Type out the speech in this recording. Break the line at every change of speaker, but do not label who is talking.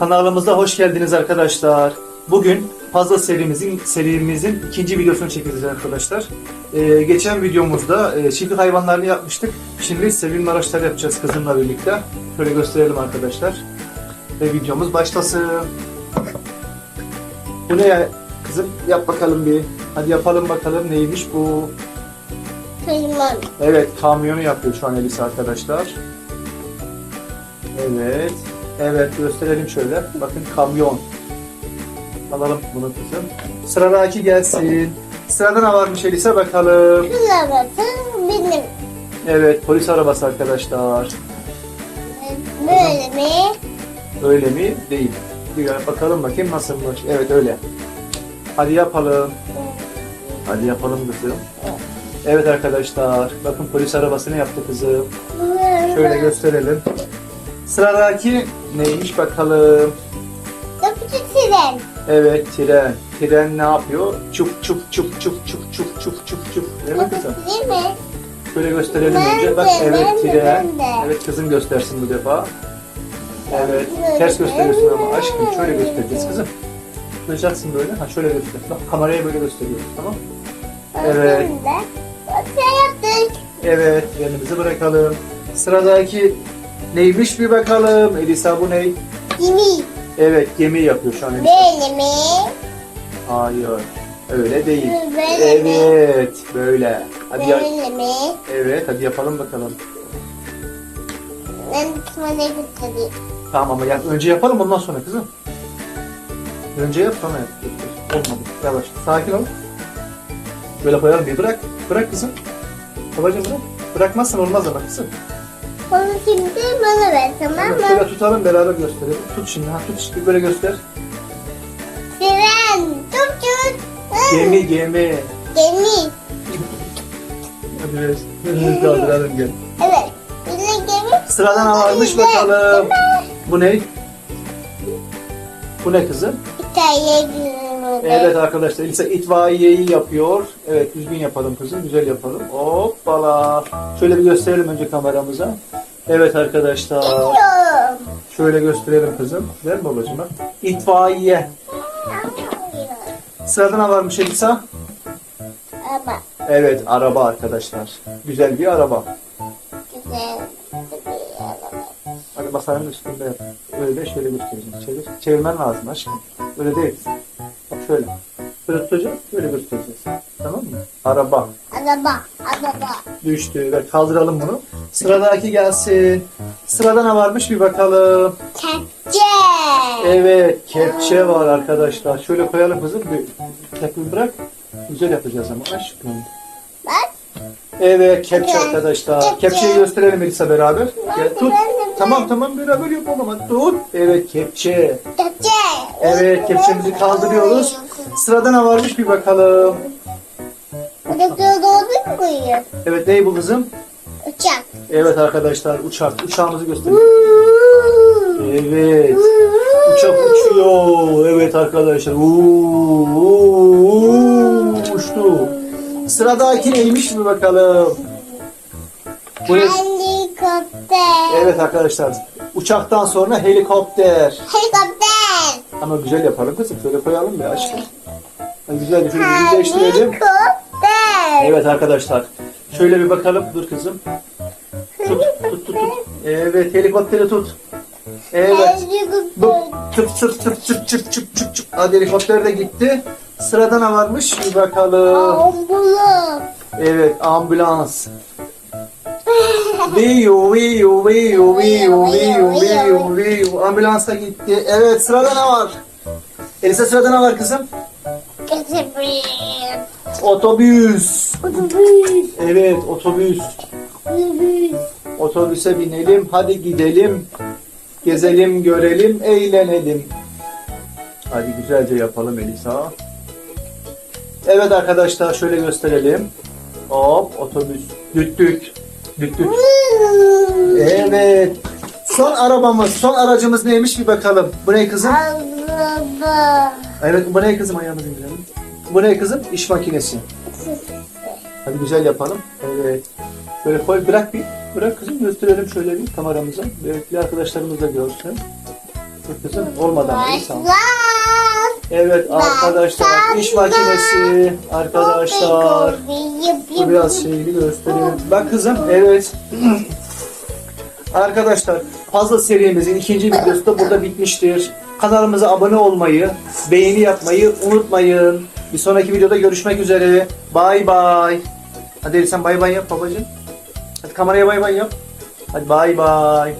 Kanalımıza hoş geldiniz arkadaşlar. Bugün puzzle serimizin serimizin ikinci videosunu çekeceğiz arkadaşlar. Ee, geçen videomuzda e, çiftlik hayvanlarını yapmıştık. Şimdi sevimli araçlar yapacağız kızımla birlikte. Şöyle gösterelim arkadaşlar. Ve videomuz başlasın. Bu ne ya kızım? Yap bakalım bir. Hadi yapalım bakalım neymiş bu.
Kıyman.
Evet kamyonu yapıyor şu an Elisa arkadaşlar. Evet. Evet gösterelim şöyle. Bakın kamyon. Alalım bunu kızım. Sıradaki gelsin. Sırada ne varmış Elisa bakalım.
Kılavuzun benim.
Evet polis arabası arkadaşlar.
Böyle mi?
Öyle mi? Değil. Bir bakalım bakayım nasılmış. Evet öyle. Hadi yapalım. Hadi yapalım kızım. Evet arkadaşlar. Bakın polis arabasını yaptı kızım. Şöyle gösterelim. Sıradaki neymiş bakalım.
Yapıcı tren.
Evet tren. Tren ne yapıyor? Çuf çuf çuf çuf çuf çuf çuf çuf çuf. Değil mi kızım?
Değil mi?
Şöyle gösterelim
Ben
önce. Bak
de,
evet
ben de,
tren.
ben de.
Evet kızım göstersin bu defa. Evet.
Böyle,
Ters gösteriyorsun ama
böyle.
aşkım şöyle göstereceğiz kızım. Tutacaksın böyle. Ha şöyle göster. Bak kameraya böyle gösteriyoruz tamam Evet.
Sen yaptık.
Evet. Elimizi bırakalım. Sıradaki neymiş bir bakalım. Elisa bu ne?
Gemi.
Evet gemi yapıyor şu an Elisa.
Böyle mi?
Hayır. Öyle değil.
Böyle mi?
Evet. Böyle. Hadi ya-
Böyle mi?
Evet hadi yapalım bakalım.
Ben kısmına götüreyim.
Tamam ama yap. önce yapalım ondan sonra kızım. Önce yap sonra yap. Olmadı. Yavaş. Sakin ol. Böyle koyalım bir bırak. Bırak kızım. Babacım bırak. Bırakmazsan olmaz ama kızım.
Onu şimdi bana ver tamam mı?
şöyle tutalım beraber gösterelim. Tut şimdi. Ha tut işte böyle göster.
Tren. Tut tut.
Gemi gemi.
Gemi.
Hadi biraz. Hızlı kaldıralım gel.
Evet. De gemi.
Sıradan varmış bakalım. Bu ne? Bu ne kızım?
İtalya gidiyorum.
Evet arkadaşlar Elisa itfaiyeyi yapıyor. Evet düzgün yapalım kızım. Güzel yapalım. Hoppala. Şöyle bir gösterelim önce kameramıza. Evet arkadaşlar. Şöyle gösterelim kızım. Ver mi babacığım. İtfaiye. Sırada ne varmış Elisa?
Ama
Evet araba arkadaşlar. Güzel bir araba.
güzel bir araba.
Hadi masanın üstünde yap. Öyle şöyle göstereceğim. Çevir. Çevirmen lazım aşkım. Öyle değil. Bak şöyle. Böyle tutacağız. Böyle göstereceğiz. Tamam mı? Araba.
Araba. Araba.
Düştü. Ver kaldıralım bunu. Sıradaki gelsin. Sırada ne varmış bir bakalım.
Kepçe.
Evet kepçe var arkadaşlar. Şöyle koyalım kızım. Bir kepçeyi bırak. Güzel yapacağız ama aşkım.
Bak.
Evet kepçe arkadaşlar.
Kepçe.
Kepçeyi gösterelim Elisa beraber. Gel tut. Tamam tamam beraber yapalım ama tut. Evet kepçe.
Kepçe.
Evet kepçemizi kaldırıyoruz. Sırada ne varmış bir bakalım.
Burada doğru mu koyuyor?
Evet ney bu kızım?
Uçak.
Evet arkadaşlar uçak. Uçağımızı gösterelim. Evet. Uçak uçuyor. Evet arkadaşlar. Uuu, uçtu. Sıradaki neymiş bir bakalım. Bu ne?
Helikopter.
Evet arkadaşlar. Uçaktan sonra helikopter.
Helikopter.
Ama güzel yapalım kızım. Şöyle koyalım ya aşkım. Hadi güzel şöyle düzleştirelim.
Helikopter.
Evet arkadaşlar. Şöyle bir bakalım. Dur kızım. Tut tut tut. tut. Evet helikopteri tut. Evet.
Dur.
Çıp çıp çıp çıp çıp çıp çıp çıp. Hadi helikopter de gitti. Sırada ne varmış? Bir bakalım.
Ambulans.
Evet ambulans. Viyu viyu viyu viyu viyu viyu viyu. Ambulansa gitti. Evet sırada ne var? Elisa sırada ne var kızım?
Kızım.
Otobüs.
Otobüs.
Evet otobüs.
Otobüs.
Otobüse binelim. Hadi gidelim. Gezelim, görelim, eğlenelim. Hadi güzelce yapalım Elisa. Evet arkadaşlar şöyle gösterelim. Hop otobüs. Düt düt. Düt düt. Evet. Son arabamız, son aracımız neymiş bir bakalım. Bu ne kızım?
Araba.
Evet bu ne kızım ayağımızı indirelim. Bu ne kızım? İş makinesi. Hadi güzel yapalım. Evet. Böyle koy bırak bir. Bırak kızım gösterelim şöyle bir kameramıza. Böylelikle arkadaşlarımız da görsün. Dur kızım olmadı ama Elisa.
Başlar.
Evet arkadaşlar iş makinesi arkadaşlar. Bu biraz şeyini göstereyim. Bak kızım evet. Arkadaşlar puzzle serimizin ikinci videosu da burada bitmiştir. Kanalımıza abone olmayı, beğeni yapmayı unutmayın. Bir sonraki videoda görüşmek üzere. Bay bay. Hadi Elif sen bay bay yap babacığım. Hadi kameraya bay bay yap. Hadi bay bay.